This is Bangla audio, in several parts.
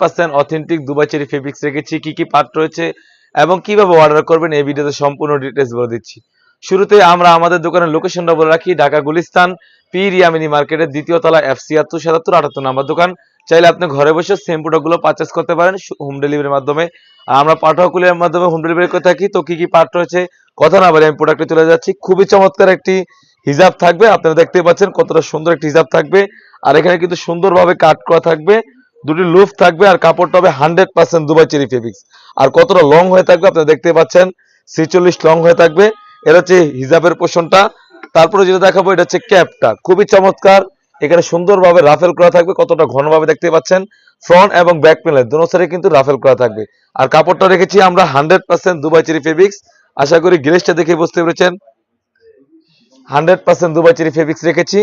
Percent authentic Dubai cherry fabrics রেখেছি, কি কি পার্ট রয়েছে এবং কীভাবে অর্ডার করবেন এই ভিডিওতে সম্পূর্ণ ডিটেলস বলে দিচ্ছি। শুরুতে আমরা আমাদের দোকানের লোকেশনটা বলে রাখি, ঢাকা গুলিস্তান পি রিয়ামিনি মার্কেটের দ্বিতীয় তলা এফ ছিয়াত্তর সাতাত্তর আটাত্তর নাম্বার দোকান। চাইলে আপনি ঘরে বসে সেম প্রোডাক্টগুলো পারচেস করতে পারেন হোম ডেলিভারির মাধ্যমে। আর আমরা পাঠাকুলের মাধ্যমে হোম ডেলিভারি করে থাকি, তো কি কি পার্ট রয়েছে কথা না বলে আমি প্রোডাক্টে চলে যাচ্ছি। খুবই চমৎকার একটি হিজাব থাকবে আপনারা দেখতে পাচ্ছেন কতটা সুন্দর একটি হিজাব থাকবে। আর এখানে কিন্তু সুন্দরভাবে কাট করা থাকবে। দুটি লুফ থাকবে আর কাপড়টা হবে hundred percent Dubai cherry fabrics. আর কতটা লং হয়ে থাকবে আপনারা দেখতে পাচ্ছেন, ছিচল্লিশ লং হয়ে থাকবে। এটা হচ্ছে হিজাবের পোষণটা। তারপরে যেটা দেখাবো, এটা হচ্ছে ক্যাপটা। খুবই চমৎকার। এখানে সুন্দরভাবে রাফেল করা থাকবে, কতটা ঘনভাবে দেখতে পাচ্ছেন। ফ্রন্ট এবং ব্যাক প্যানেল সাইডে কিন্তু রাফেল করা থাকবে। আর কাপড়টা রেখেছি আমরা hundred percent Dubai cherry fabrics. আশা করি গ্লেসটা দেখে বুঝতে পেরেছেন। Hundred percent Dubai cherry fabrics রেখেছি।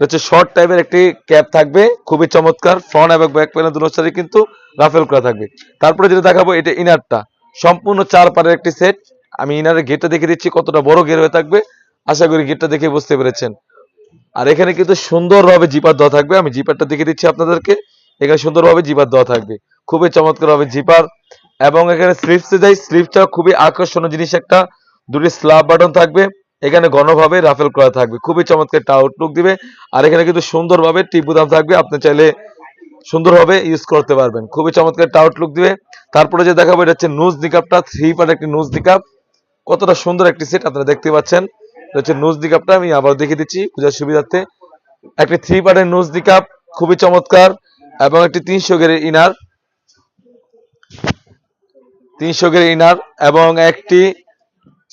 হচ্ছে শর্ট টাইপের একটি ক্যাপ থাকবে, খুবই চমৎকার ফ্রন্ট এবং ব্যাক প্যানেল দুটো সাইডে কিন্তু রাফেল করা থাকবে। তারপরে যেটা দেখাবো, এটা ইনারটা সম্পূর্ণ চার পারের একটি সেট আমি ইনারের গেটটা দেখে দিচ্ছি, কতটা বড় গের হয়ে থাকবে। আশা করি গেটটা দেখে বুঝতে পেরেছেন। আর এখানে কিন্তু সুন্দরভাবে জিপার দেওয়া থাকবে। আমি জিপারটা দেখে দিচ্ছি আপনাদেরকে। এখানে সুন্দরভাবে জিপার দেওয়া থাকবে। খুবই চমৎকার হবে জিপার এবং এখানে স্লিপসে যাই স্লিপটা খুবই আকর্ষণীয় জিনিস একটা। দুটি স্ল্যাব বাটন থাকবে। এখানে ঘনভাবে রাফেল করা থাকবে। খুবই চমৎকার একটা আউটলুক দিবে। আর এখানে কিন্তু সুন্দরভাবে টিপ বুতাম থাকবে। আপনি চাইলে সুন্দরভাবে ইউজ করতে পারবেন। খুবই চমৎকার একটা আউটলুক দিবে। তারপরে যে দেখাবো, এটা হচ্ছে নুজ নিকাপটা থ্রি পার্ট একটি নুজ নিকাপ কতটা সুন্দর একটি সেট আপনারা দেখতে পাচ্ছেন। এটা হচ্ছে নুজ নিকাপটা আমি আবার দেখিয়ে দিচ্ছি পূজার সুবিধার্থে। একটি থ্রি পার্টের নুজ নিকাপ খুবই চমৎকার। এবং একটি তিনশো গেরের ইনার তিনশো গেরের ইনার এবং একটি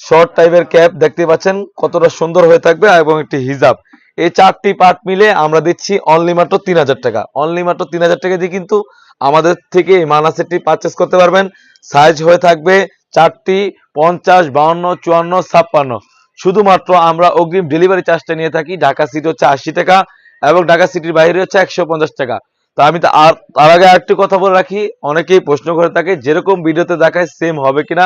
শর্ট টাইপের ক্যাপ দেখতে পাচ্ছেন, কতটা সুন্দর হয়ে থাকবে এবং একটি হিজাব। এই চারটি পার্ট মিলে আমরা দিচ্ছি অনলি মাত্র তিন হাজার টাকা। অনলি মাত্র তিন হাজার টাকা দিয়ে কিন্তু আমাদের থেকে এই মানা সেটটি পারচেস করতে পারবেন। সাইজ হয়ে থাকবে চারটি পঞ্চাশ, বাউন্ন, চুয়ান্ন, ছাপ্পান্ন। শুধুমাত্র আমরা অগ্রিম ডেলিভারি চার্জটা নিয়ে থাকি, ঢাকা সিটি হচ্ছে আশি টাকা এবং ঢাকা সিটির বাইরে হচ্ছে একশো পঞ্চাশ টাকা। তো আমি তো আর, তার আগে আরেকটি কথা বলে রাখি, অনেকেই প্রশ্ন করে থাকে, যেরকম ভিডিওতে দেখায় সেম হবে কিনা।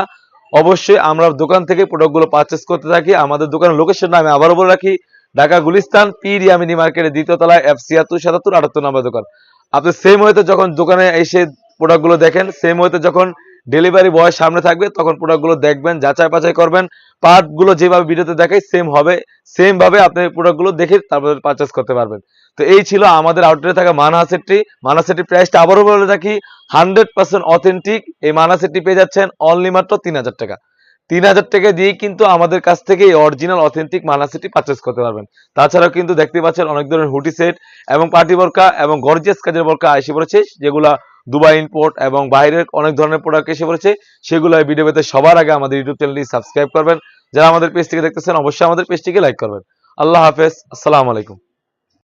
অবশ্যই আমরা দোকান থেকে প্রোডাক্টগুলো পারচেস করতে থাকি। আমাদের দোকানের লোকেশন আমি আবারও বলে রাখি, ঢাকা গুলিস্তান পি রিয়ামিনি মার্কেটের দ্বিতীয় তলায় এফ ছিয়াত্তর সাতাত্তর আটাত্তর নম্বর দোকান। আপনি সেম হয়তো যখন দোকানে এসে প্রোডাক্টগুলো দেখেন সেম হয়তো যখন ডেলিভারি বয় সামনে থাকবে, তখন প্রোডাক্টগুলো দেখবেন, যাচাই বাছাই করবেন। পার্টগুলো যেভাবে ভিডিওতে দেখাই সেম হবে। সেম ভাবে আপনি প্রোডাক্টগুলো দেখে তারপরে পারচেস করতে পারবেন। তো এই ছিল আমাদের আউটলেটে থাকা মানা সেটটি সেটটির প্রাইসটা আবারও বলে রাখি হান্ড্রেড পার্সেন্ট অথেন্টিক এই মানা সেটটি পেয়ে যাচ্ছেন অনলি মাত্র তিন হাজার টাকা। তিন হাজার টাকা দিয়ে কিন্তু আমাদের কাছ থেকে এই অরিজিনাল অথেন্টিক মানা সেটটি পারচেস করতে পারবেন। তাছাড়াও কিন্তু দেখতে পাচ্ছেন অনেক ধরনের হুটি সেট এবং পার্টি বরকা এবং গর্জিয়াস কাজের বরকা এসে পড়েছে, যেগুলা দুবাই ইম্পোর্ট এবং বাইরের অনেক ধরনের প্রোডাক্ট এসে পড়েছে সেগুলো এই ভিডিও পেতে সবার আগে আমাদের ইউটিউব চ্যানেলটি সাবস্ক্রাইব করবেন। যারা আমাদের পেজটিকে দেখতেছেন, অবশ্যই আমাদের পেজটিকে লাইক করবেন। আল্লাহ হাফেজ, আসসালামু আলাইকুম।